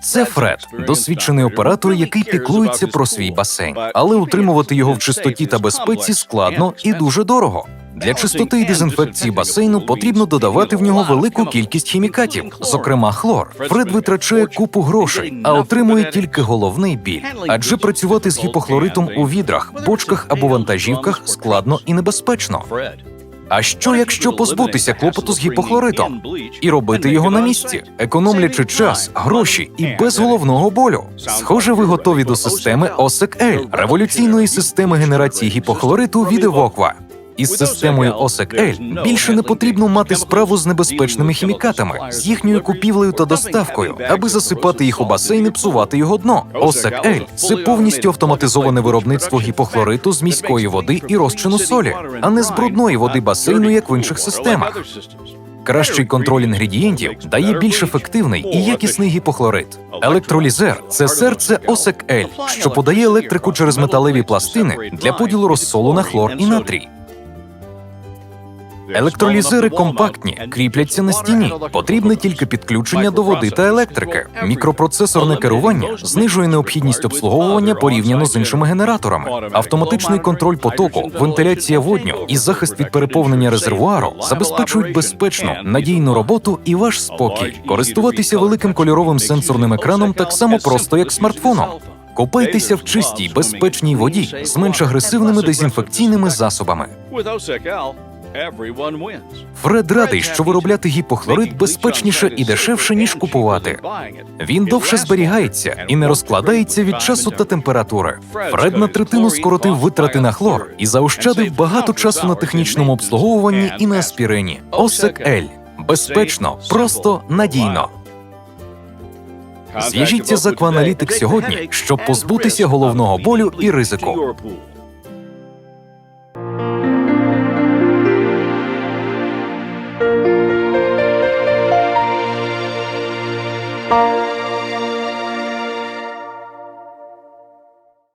Це Фред, досвідчений оператор, який піклується про свій басейн, але утримувати його в чистоті та безпеці складно і дуже дорого. Для чистоти і дезінфекції басейну потрібно додавати в нього велику кількість хімікатів, зокрема хлор. Фред витрачає купу грошей, а отримує тільки головний біль. Адже працювати з гіпохлоритом у відрах, бочках або вантажівках складно і небезпечно. А що якщо позбутися клопоту з гіпохлоритом і робити його на місці, економлячи час, гроші і без головного болю? Схоже, ви готові до системи OSEC-L, революційної системи генерації гіпохлориту від Evoqua. Із системою OSEC-L більше не потрібно мати справу з небезпечними хімікатами, з їхньою купівлею та доставкою, аби засипати їх у басейн і псувати його дно. OSEC-L – це повністю автоматизоване виробництво гіпохлориту з міської води і розчину солі, а не з брудної води басейну, як в інших системах. Кращий контроль інгредієнтів дає більш ефективний і якісний гіпохлорит. Електролізер це серце OSEC-L, що подає електрику через металеві пластини для поділу розсолу на хлор і натрій. Електролізери компактні, кріпляться на стіні. Потрібне тільки підключення до води та електрики. Мікропроцесорне керування знижує необхідність обслуговування порівняно з іншими генераторами. Автоматичний контроль потоку, вентиляція водню і захист від переповнення резервуару забезпечують безпечну, надійну роботу і ваш спокій. Користуватися великим кольоровим сенсорним екраном так само просто, як смартфоном. Купайтеся в чистій, безпечній воді з менш агресивними дезінфекційними засобами. Фред радий, що виробляти гіпохлорид безпечніше і дешевше, ніж купувати. Він довше зберігається і не розкладається від часу та температури. Фред на третину скоротив витрати на хлор і заощадив багато часу на технічному обслуговуванні і на аспірині. Осек Ель безпечно, просто надійно. Зв'яжіться з Акваналітик сьогодні, щоб позбутися головного болю і ризику.